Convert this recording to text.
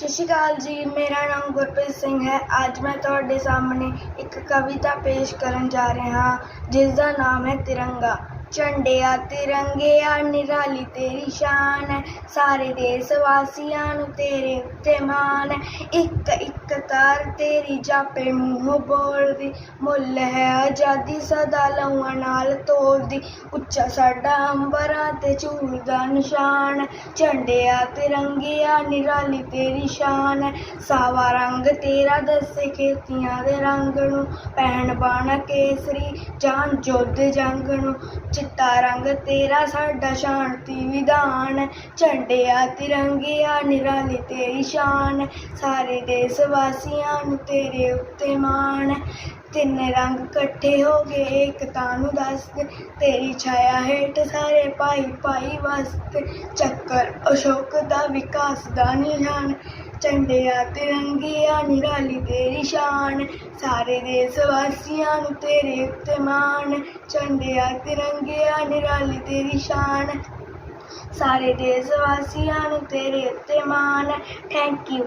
ਸਤਿ ਸ਼੍ਰੀ ਅਕਾਲ ਜੀ, ਮੇਰਾ ਨਾਮ ਗੁਰਪ੍ਰੀਤ ਸਿੰਘ ਹੈ। ਅੱਜ ਮੈਂ ਤੁਹਾਡੇ ਸਾਹਮਣੇ ਇੱਕ ਕਵਿਤਾ ਪੇਸ਼ ਕਰਨ ਜਾ ਰਿਹਾ ਹਾਂ, ਜਿਸ ਦਾ ਨਾਮ ਹੈ ਤਿਰੰਗਾ। ਝੰਡਿਆ ਤਿਰੰਗਿਆ, ਨਿਰਾਲੀ ਤੇਰੀ ਸ਼ਾਨ ਹੈ। ਸਾਰੇ ਦੇਸ਼ ਵਾਸੀਆਂ ਨੂੰ ਤੇਰੇ ਉੱਤੇ ਮਾਣ ਹੈ। ਇੱਕ ਇੱਕ ਤਾਰ ਤੇਰੀ ਜਾਪੇ ਮੂੰਹੋਂ ਬੋਲਦੀ, ਮੁੱਲ ਹੈ ਆਜ਼ਾਦੀ ਸਦਾ ਲਊਆਂ ਨਾਲ ਤੋਲਦੀ। ਉੱਚਾ ਸਾਡਾ ਅੰਬਰਾਂ ਤੇ ਝੂਲਦਾ ਨਿਸ਼ਾਨ ਹੈ ਝੰਡਿਆ ਤਿਰੰਗਿਆ ਨਿਰਾਲੀ ਤੇਰੀ ਸ਼ਾਨ। ਸਾਵਾ ਰੰਗ ਤੇਰਾ ਦੱਸੇ ਖੇਤੀਆਂ ਦੇ ਰੰਗ ਨੂੰ ਪਹਿਣ ਬਾਣਾ ਕੇਸਰੀ, ਜਾਨ ਜੋਧ ਜੰਗ ਨੂੰ। ਚਿੱਟਾ ਰੰਗ ਤੇਰਾ ਸਾਡਾ ਸ਼ਾਂਤੀ ਵਿਧਾਨ ਹੈ ਝੰਡਿਆ ਤਿਰੰਗਿਆ ਨਿਰਾਲੀ ਤੇਰੀ ਸ਼ਾਨ। ਸਾਰੇ ਦੇਸ਼ ਵਾਸੀਆਂ ਨੂੰ ਤੇਰੇ ਉੱਤੇ ਮਾਣ ਹੈ। ਤਿੰਨ ਰੰਗ ਇਕੱਠੇ ਹੋ ਗਏ ਏਕਤਾ ਨੂੰ ਦੱਸ ਤੇਰੀ ਛਾਇਆ ਹੇਠ ਸਾਰੇ ਭਾਈ ਭਾਈ ਵਸਦੇ ਚੱਕਰ ਅਸ਼ੋਕ ਦਾ ਵਿਕਾਸ ਦਾ ਨਿਸ਼ਾਨ ਝੰਡਿਆ ਤਿਰੰਗਿਆ ਨਿਰਾਲੀ ਤੇਰੀ ਸ਼ਾਨ ਸਾਰੇ ਦੇਸ਼ ਵਾਸੀਆਂ ਨੂੰ ਤੇਰੇ ਉੱਤੇ ਮਾਣ ਝੰਡਿਆ ਤਿਰੰਗਿਆ ਨਿਰਾਲੀ ਤੇਰੀ ਸ਼ਾਨ ਸਾਰੇ ਦੇਸ਼ ਵਾਸੀਆਂ ਨੂੰ ਤੇਰੇ ਉੱਤੇ ਮਾਣ ਥੈਂਕ ਯੂ